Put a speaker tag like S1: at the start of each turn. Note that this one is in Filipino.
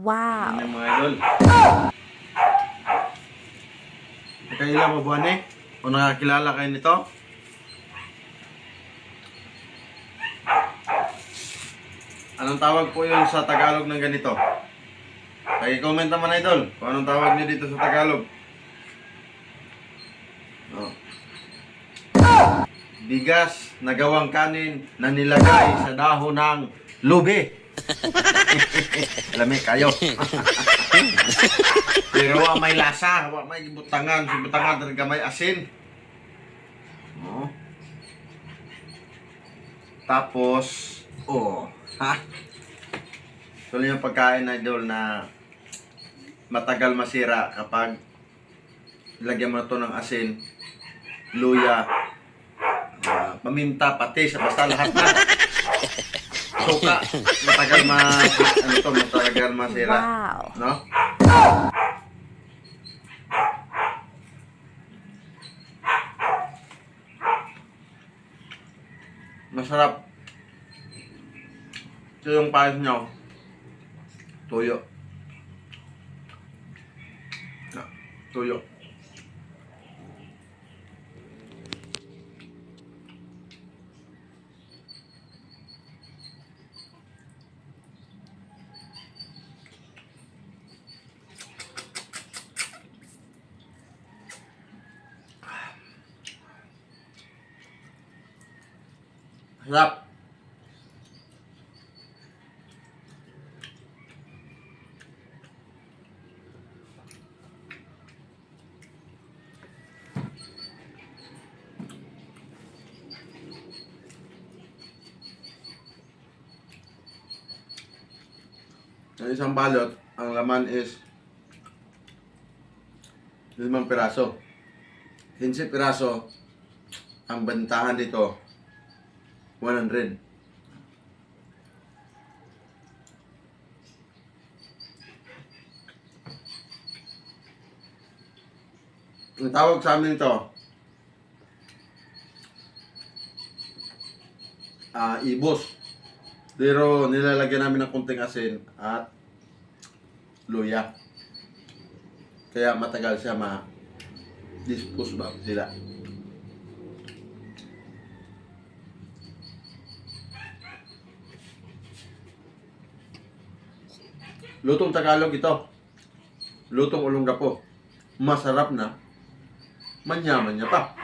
S1: Wow.
S2: Yan mga idol. Nakailan mo buwan eh? O nakakilala kayo nito? Anong tawag po yun sa Tagalog ng ganito? Pag-comment naman idol, kung anong tawag niyo dito sa Tagalog. Oh. Bigas na gawang kanin na nilagay sa dahon ng lube. Alam kayo. Pero wa may lasa, wa may butangan, si butangan talaga may asin. Oh. Tapos, oh, ha? Lang yung pagkain na idol na matagal masira kapag lagyan mo na to ng asin, luya, ah, paminta, patis, basta lahat na. Suka, matagal ma, ano to, matagal masira.
S1: Wow.
S2: No? Masarap. Ito yung pahit nyo. Tuyo. Na, Tuyo. Sarap. Ang isang balot, ang laman is limang piraso. 15 piraso, ang bentahan dito 100. Ang tawag sa amin ito, ah ibos. Pero nilalagyan namin ng kunting asin at luya. Kaya matagal siya ma-dispose ba sila. Lutong Tagalog ito. Lutong ulong gapo. Masarap na. Manyaman niya pa.